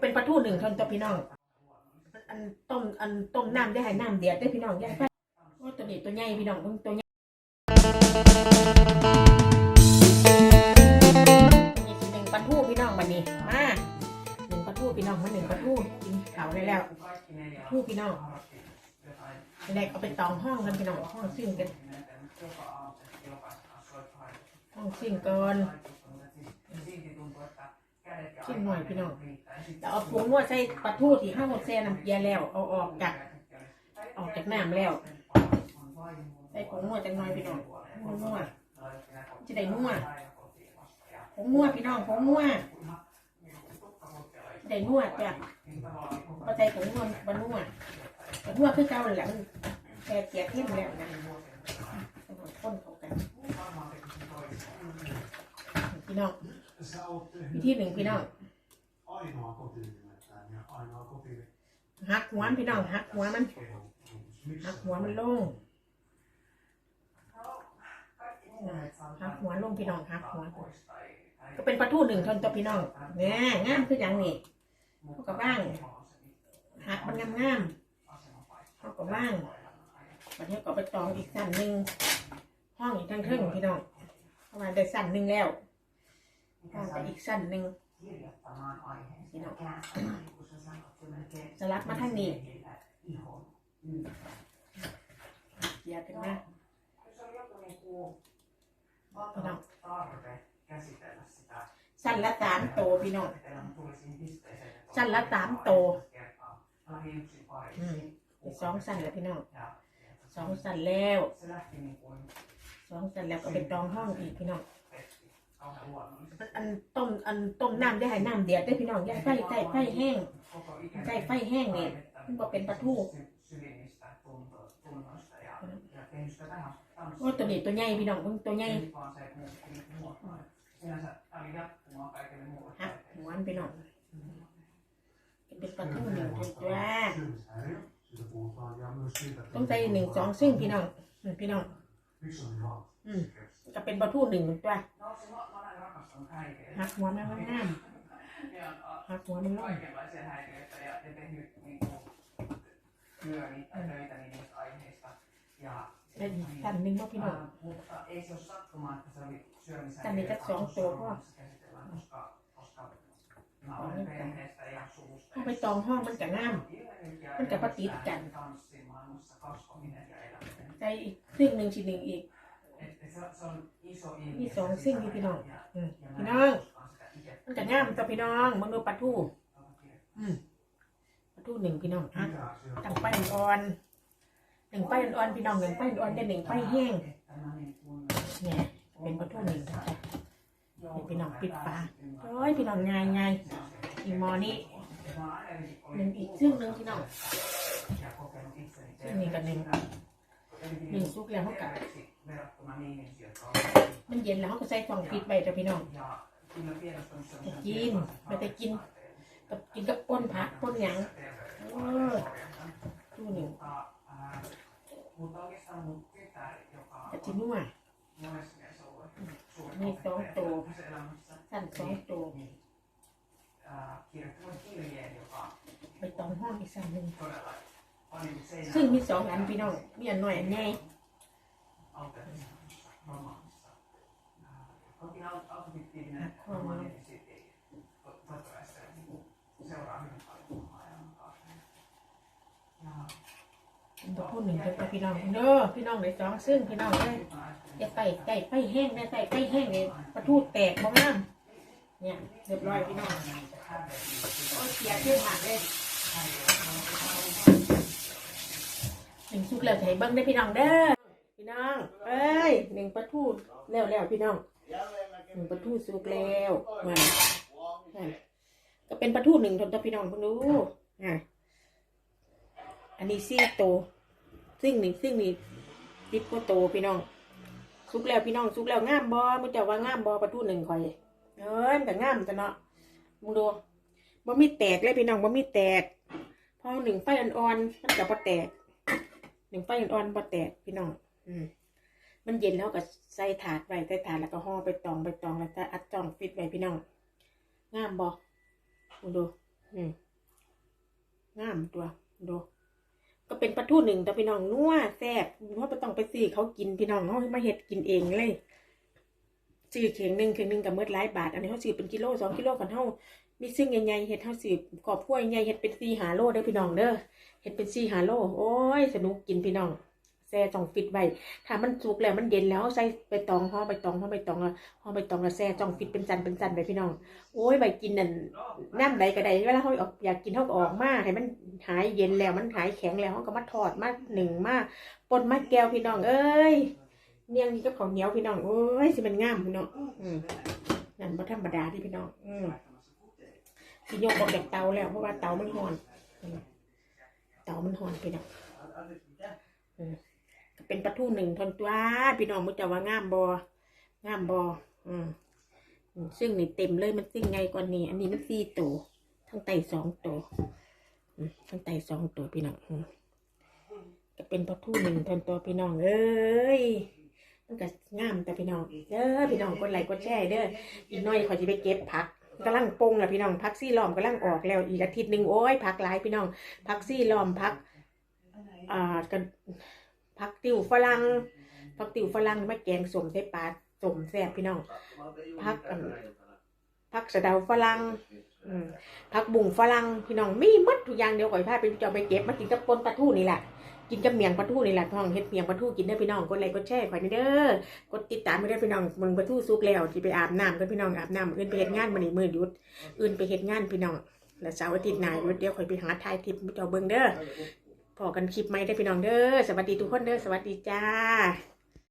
เป็นปลาทูหนึ่งทนตัวพี่น้องอันต้มอันต้มน้ำได้ให้น้ำเดือดได้พี่น้องย่างไปโอ้ตัวนี้ตัวใหญ่พี่น้องตัวใหญ่หนึ่งปลาทูพี่น้องบัดนี้มาหนึ่งปลาทูพี่น้องมาหนึ่งปลาทูกินข้าได้แล้วทูพี่น้องแรกเอาไปตองห้องกันพี่น้องห้องซิ่งกันห้องซิ่งก่อน ซิ่งหน่อยพี่น้องแล้วเอาผงนวดใส่ปลาทูที่ห้าหมดแซ่น้ำเกลือแล้ว เอาออกจากออกจากน้ำแล้วใส่ผงนวดจังหน่อยพี่น้องผงนวดจะได้นวดผงนวดพี่น้องผงนวดจะได้นวดจ้ะพอใจผงนวดบนนวดแต่นวดคือเก่าหละมันแค่เกียเข้มแล้วนะต้นเขากันพี่น้อง วิ tehnyt ธีหนึ่งพี่น้องหักหัวมันพี่น้องหักหัวมันหักหัวมันลงหักหัวลงพี่น้องหักหัวก็เป็นปลาทูหนึ่งทนตัวพี่น้องแหน่งามคืออย่างนี้เขาก็บ้างหักมันงามงามเขาก็บ้างวันนี้ก็ไปตองอีกสั้นหนึ่งห้องอีกทั้งครึ่งพี่น้องประมาณได้สั้นหนึ่งแล้ว ห้องไปอีกสั้นหนึ่งพี่น้องสลับมาทางนี้เกียร์กันมาพี่น้องสั้นละสามโตพี่น้องสั้นละสามโตอืมอีกสองสั้นแล้วพี่น้องสองสั้นแล้วสองสั้นแล้วก็ไปตองห้องอีกพี่น้อง อันต้มอันต้มน้ำได้ให้น้ำเดือดได้พี่น้องอย่าไฟใส่ไฟแห้งใส่ไฟแห้งเนี่ยมันบ่เป็นปลาทูโอ้ตัวนี้ตัวใหญ่พี่น้องเบิ่งตัวใหญ่หักหัวมันพี่น้องเป็นปลาทูหนึ่งตัวต้องใส่หนึ่งสองซึ่งพี่น้องพี่น้อง อืมจะเป็นปลาทูหนึ่งตัวหักหัวมันงามหักหัวมันลง kaikenlaisia häiriöitä ja, ja tehnyt niin kuin, työni tai töitä niistä aiheista. Ja ได้อีกสั้นหนึ่งเนาะพี่น้อง Ää, mutta ei se ole sattumaa, että se oli syömisen Tänne häiriöitä, tässä on jotka tuo Suomessa käsitellään, koska, koska mä olen perheestä ja suvusta. เข้าไปตองห้องมันจะงาม Ilmennyt ja Mitkä patit elämistä tän? tanssimaailmassa kasvaminen ja eläminen. ใส่อีกซึ่งหนึ่งชิ้นหนึ่งอีก Et, et se, se on iso ilmiö. Niin se on se sinkin sisältö pidon. ja- Mm. ja mä en Pidon. koskaan sitä itse มันจะงามตัวพี่น้องมันดูปลาทู tota kirjoittanut. อืมปลาทูหนึ่งพี่น้องอะ Mitä siellä ตั้งไฟอ่อนหนึ่งไฟอ่อนๆพี่น้องหนึ่งไฟอ่อนได้หนึ่งไฟแห้ง Että mä niin kuin เนี่ยเป็นปลาทูหนึ่งนะจ๊ะนี่พี่น้องปิดฝาโอ้ยพี่น้องง่ายง่ายอีหมอนี่หนึ่งอีกซึ่งหนึ่งพี่น้อง ja kokenut itseni ซึ่งนี่กับหนึ่ง หนึ่งซุกแล้วเขากะมันเย็นแล้วเขาก็ใส่ฟองฟิตไปจ้ะพี่น้องจะกินมาแต่กินกับกินกับป้นผักป้นหยังเออดูหนึ่งกระทินุ่มอะนี่สองตัวสั้นสองตัวไปตอนห้องอีกสามหนึ่ง ซึ่งมีสองอันพี่น้องมีอันหน่อยอันใหญ่ตัวผู้หนึ่งเป็นพี่น้องเด้อพี่น้องในสองซึ่งพี่น้องได้จะใส่ใส่ไฟแห้งนะใส่ไฟแห้งเลยประตูแตกบ้างเนี่ยเรียบร้อยพี่น้องโอ้เสียเชื่อผ่ากเลย หนึ่งสุกแล้วใส่เบิ้งได้พี่น้องเด้อพี่น้องเอ้ยหนึ่งปลาทูแล้วแล้วพี่น้องหนึ่งปลาทูสุกแล้วมาก็เป็นปลาทูหนึ่งทนตัวพี่น้องเพิ่งรู้อะอันนี้ซี่โต ซึ่งนี่ซึ่งนี่ติดก็โตพี่น้องสุกแล้วพี่น้องสุกแล้วงามบอมึงจะว่างามบอปลาทูหนึ่งข่อยเอ้ยมันก็งามแต่เนาะมึงดูบ่มีแตกเลยพี่น้องบ่มีแตกพอหนึ่งไฟอ่อนๆมันก็บ่แตก หนึ่งไฟอ่อนๆบ่แตกพี่น้องอืมมันเย็นแล้วก็ใส่ถาดไว้ใส่ถาดแล้วก็ห่อไปตองไปตองแล้วก็อัดจ่องฟิตไว้พี่น้องงามบอกดูอืมงามตัวดูก็เป็นปลาทูหนึ่งแต่พี่น้องนัวแซ่บเพราะไม่ต้องไปซื้อเขากินพี่น้องเขามาเห็ดกินเองเลย ซื้อเข่งหนึ่งเข่งหนึ่งกับเมื่อหลายบาท อันนี้เขาซื้อเป็นกิโลสองกิโลกันเท่ามีซึ่งใหญ่ๆเฮ็ดเท่าซื้อกรอบพวใหญ่เฮ็ดเป็นสี่หาโลได้อพี่น้องเด้อเฮ็ดเป็นสี่หาโลโอ้ยสนุกกินพี่น้องแซ่จ่องฟิตไว้ถ้ามันสุกแล้วมันเย็นแล้วใส่ใบตองห่อใบตองห่อใบตองละห่อใบตองละแซ่จ่องฟิตเป็นจันเป็นจันไปพี่น้องโอ้ยใบกินนั่นน้ำใดก็ได้เวลาเขาออกอยากกินเขาก็ออกมาให้มันหายเย็นแล้วมันหายแข็งแล้วเขาก็มาทอดมาหนึ่งมาปนมาแก้วพี่น้องเอ้ย เนียงนี่ก็ข้าวเหนียวพี่น้อง โอ้ยสิมันงามพี่น้องอืมนั่นบ่ธรรมดาที่พี่น้อง อืมสิยกออกจากเตาแล้วเพราะว่าเตามันห่อนอืมเตามันห่อนพี่น้องอืมก็เป็นปลาทูหนึ่งทนตัวพี่น้องมุจะว่างามบองามบออืมอืมซึ่งนี่เต็มเลยมันซึ่งไงกว่านี้ อันนี้มันสี่ตัวทั้งไตสองตัวอืมทั้งไตสองตัวพี่น้องอืมก็เป็นปลาทูหนึ่งทนตัวพี่น้องเอ้ย มันก็งามแต่พี่น้องเด้อพี่น้องกดไลค์กดแชร์เด้ออีกหน้อยขอจะไปเก็บผักกำลังปงแหละพี่น้องพักซี่ล้อมกำลังออกแล้วอีกอาทิตย์หนึ่งโอ้ยพักหลายพี่น้องพักซี่ล้อมพักอ่ากันพักติวฝรั่งพักติวฝรั่งมาแกงสมใส่ปลาสมแซ่บพี่น้องพักพักสะเดาฝรั่ง อืมพักบุ่งฝรั่งพี่น้องมีมัดทุกอย่างเดียวก่อยพาไปจะเอาไปเก็บมากินกับปนปลาทูนี่แหละกินกับเมียงปลาทูนี่แหละท้องเฮ็ดเมียงปลาทูกินได้พี่น้องกดไลค์กดแชร์ข่อยนี่เด้อกดติดตามไปได้พี่น้องมึงปลาทูสุกแล้วที่ไปอาบน้ำกันพี่น้องอาบน้ำอื่นไปเฮ็ดงานมื้อนี้มื้อหยุดอื่นไปเฮ็ดงานพี่น้องแล้วเสาร์อาทิตย์นาหยุดเดี๋ยวข่อยไปหาถ่ายคลิปให้เจ้าเบิ่งเด้อพอกันคลิปใหม่ได้พี่น้องเด้อสวัสดีทุกคนเด้อสวัสดีจ้า